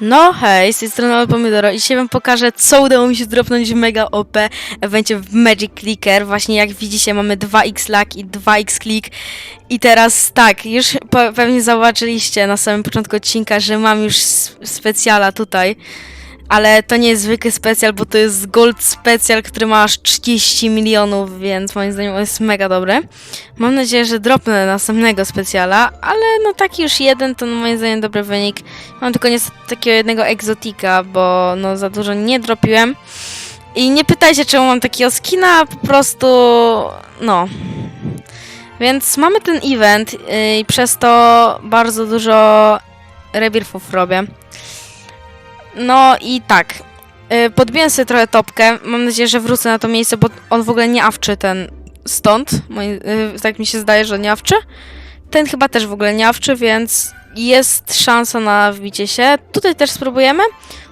No hej, z tej strony Pomidoro i dzisiaj wam pokażę, co udało mi się dropnąć w mega OP evencie w Magic Clicker. Właśnie jak widzicie mamy 2x lag i 2x click i teraz tak, już pe- pewnie zauważyliście na samym początku odcinka, że mam już specjala tutaj. Ale to nie jest zwykły specjal, bo to jest gold specjal, który ma aż 30 milionów, więc moim zdaniem on jest mega dobry. Mam nadzieję, że dropnę następnego specjala, ale no taki już jeden to moim zdaniem dobry wynik. Mam tylko niestety takiego jednego egzotika, bo no za dużo nie dropiłem. I nie pytajcie, czemu mam takiego skina, po prostu no. Więc mamy ten event yy, i przez to bardzo dużo rebirthów robię. No i tak. Yy, podbiłem sobie trochę topkę. Mam nadzieję, że wrócę na to miejsce, bo on w ogóle nie awczy ten stąd. Moi, yy, tak mi się zdaje, że nie awczy. Ten chyba też w ogóle nie awczy, więc jest szansa na wbicie się. Tutaj też spróbujemy.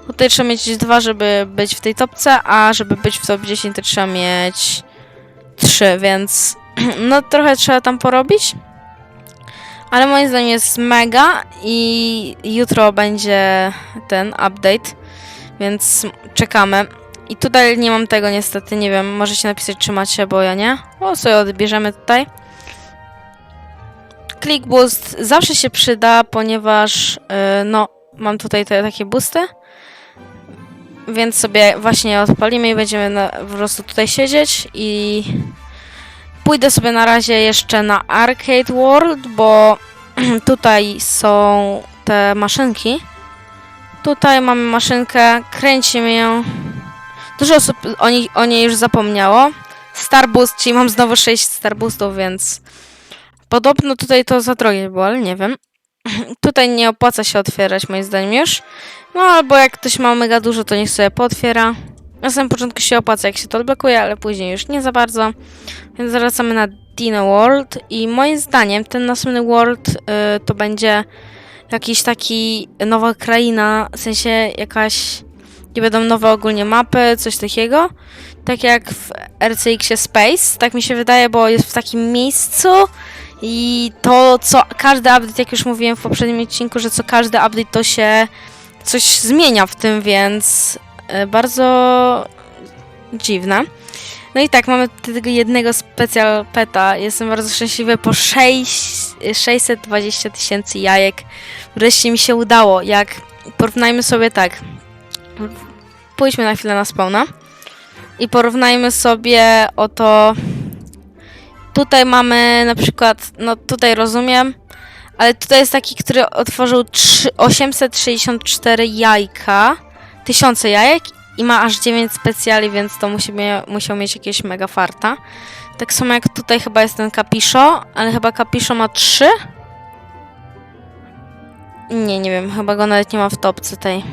Tutaj trzeba mieć dwa, żeby być w tej topce, a żeby być w top 10 to trzeba mieć trzy, więc no trochę trzeba tam porobić. Ale moim zdaniem jest mega i jutro będzie ten update, więc czekamy. I tutaj nie mam tego niestety, nie wiem, możecie napisać czy macie, bo ja nie. O, sobie odbierzemy tutaj. Click boost zawsze się przyda, ponieważ yy, no, mam tutaj te takie boosty. Więc sobie właśnie odpalimy i będziemy na, po prostu tutaj siedzieć i pójdę sobie na razie jeszcze na Arcade World, bo tutaj są te maszynki. Tutaj mamy maszynkę, kręcimy ją. Dużo osób o niej, o niej już zapomniało. Star Boost, czyli mam znowu 6 Star Boostów, więc Podobno tutaj to za drogie było, ale nie wiem. tutaj nie opłaca się otwierać, moim zdaniem już. No albo jak ktoś ma mega dużo, to niech sobie potwiera. Na samym początku się opłaca, jak się to odblokuje, ale później już nie za bardzo. Więc wracamy na Dino World i moim zdaniem ten następny World y, to będzie jakiś taki nowa kraina, w sensie jakaś, nie będą nowe ogólnie mapy, coś takiego. Tak jak w RCX Space, tak mi się wydaje, bo jest w takim miejscu, i to, co każdy update, jak już mówiłem w poprzednim odcinku, że co każdy update to się coś zmienia w tym, więc bardzo dziwne. No i tak, mamy tego jednego specjal peta. Jestem bardzo szczęśliwy po 6, 620 tysięcy jajek. Wreszcie mi się udało. Jak porównajmy sobie tak. Pójdźmy na chwilę na spawna. I porównajmy sobie oto Tutaj mamy na przykład, no tutaj rozumiem, ale tutaj jest taki, który otworzył 3, 864 jajka, tysiące jajek i ma aż 9 specjali, więc to musi musiał mieć jakieś mega farta. Tak samo jak tutaj chyba jest ten Capiszo, ale chyba Capiszo ma 3? Nie, nie wiem, chyba go nawet nie ma w topce tej.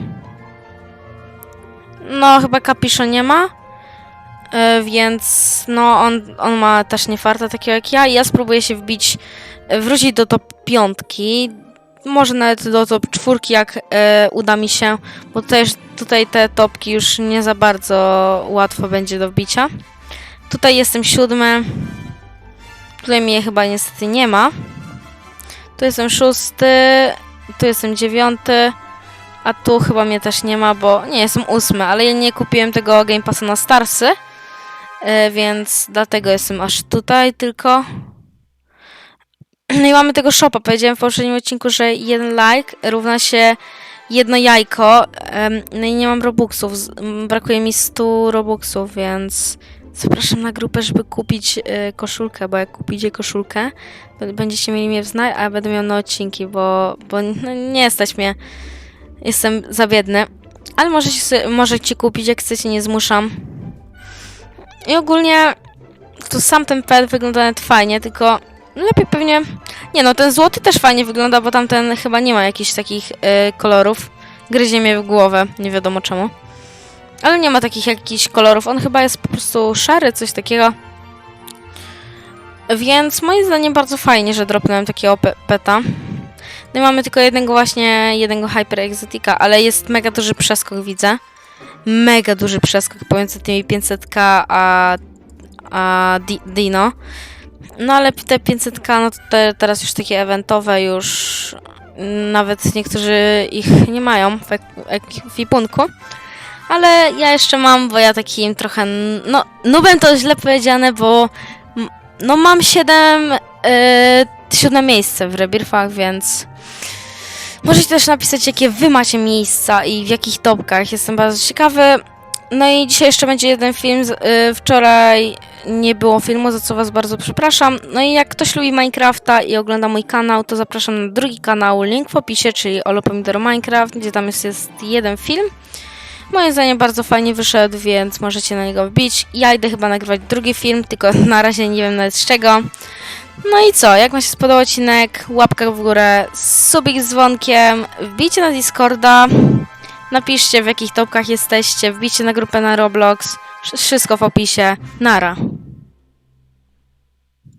No, chyba Capiszo nie ma. E, więc no on, on ma też nie farta takiego jak ja i ja spróbuję się wbić, e, wrócić do top piątki, może nawet do top czwórki jak e, uda mi się, bo tutaj, tutaj te topki już nie za bardzo łatwo będzie do wbicia. Tutaj jestem siódmy, tutaj mnie chyba niestety nie ma. Tu jestem szósty, tu jestem dziewiąty, a tu chyba mnie też nie ma, bo nie, jestem ósmy, ale ja nie kupiłem tego Game Passa na Starsy. E, więc dlatego jestem aż tutaj tylko. No i mamy tego shopa. Powiedziałem w poprzednim odcinku, że jeden like równa się jedno jajko. No i nie mam robuxów. Brakuje mi 100 robuxów, więc zapraszam na grupę, żeby kupić e, koszulkę, bo jak kupicie koszulkę, będziecie mieli mnie znać, a ja będę miał na odcinki, bo, bo no, nie stać mnie. Jestem za biedny. Ale możecie, możecie kupić, jak chcecie, nie zmuszam. I ogólnie to sam ten pet wygląda nawet fajnie, tylko lepiej pewnie... Nie no, ten złoty też fajnie wygląda, bo tamten chyba nie ma jakichś takich y, kolorów. Gryzie mnie w głowę, nie wiadomo czemu. Ale nie ma takich jakichś kolorów, on chyba jest po prostu szary, coś takiego. Więc moim zdaniem bardzo fajnie, że dropnąłem takiego pe peta. No i mamy tylko jednego właśnie, jednego Hyper Exotica, ale jest mega duży przeskok, widzę mega duży przeskok pomiędzy tymi 500k a, a Di- Dino. No ale te 500k, no to te, teraz już takie eventowe już Nawet niektórzy ich nie mają w ek- ekwipunku. Ale ja jeszcze mam, bo ja takim trochę. No, nubem to źle powiedziane, bo. No, mam 7. Yy, siódme miejsce w rebirfach, więc. Możecie też napisać, jakie wy macie miejsca i w jakich topkach. Jestem bardzo ciekawy. No i dzisiaj jeszcze będzie jeden film. z- y, Wczoraj nie było filmu, za co was bardzo przepraszam. No i jak ktoś lubi Minecrafta i ogląda mój kanał, to zapraszam na drugi kanał, link w opisie, czyli Olo Pomidoro Minecraft, gdzie tam jest, jest jeden film. Moim zdaniem bardzo fajnie wyszedł, więc możecie na niego wbić. Ja idę chyba nagrywać drugi film, tylko na razie nie wiem nawet z czego. No i co, jak Wam się spodobał odcinek, łapka w górę, subik z dzwonkiem, wbijcie na Discorda, napiszcie w jakich topkach jesteście, wbijcie na grupę na Roblox, wszystko w opisie. Nara.